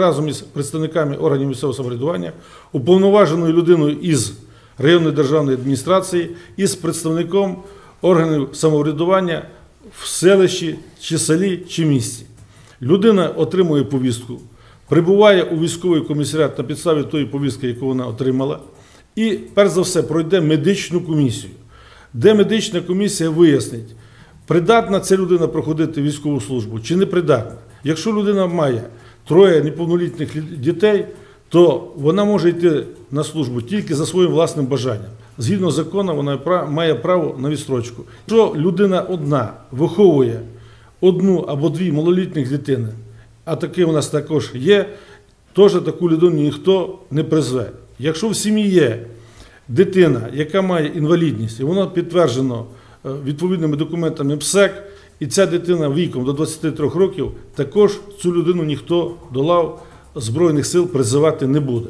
разом із представниками органів місцевого самоврядування, уповноваженою людиною із районної державної адміністрації і з представником органів самоврядування в селищі чи селі чи місті. Людина отримує повістку, прибуває у військовий комісаріат на підставі тої повістки, яку вона отримала, і перш за все пройде медичну комісію, де медична комісія вияснить, придатна ця людина проходити військову службу чи не придатна. Якщо людина має троє неповнолітніх дітей, то вона може йти на службу тільки за своїм власним бажанням. Згідно закону, вона має право на відстрочку. Якщо людина одна виховує одну або дві малолітніх дитини, а таке у нас також є, теж таку людину ніхто не призве. Якщо в сім'ї є дитина, яка має інвалідність, і воно підтверджено е, відповідними документами МСЕК, і ця дитина віком до 23 років, також цю людину ніхто до лав Збройних сил призивати не буде.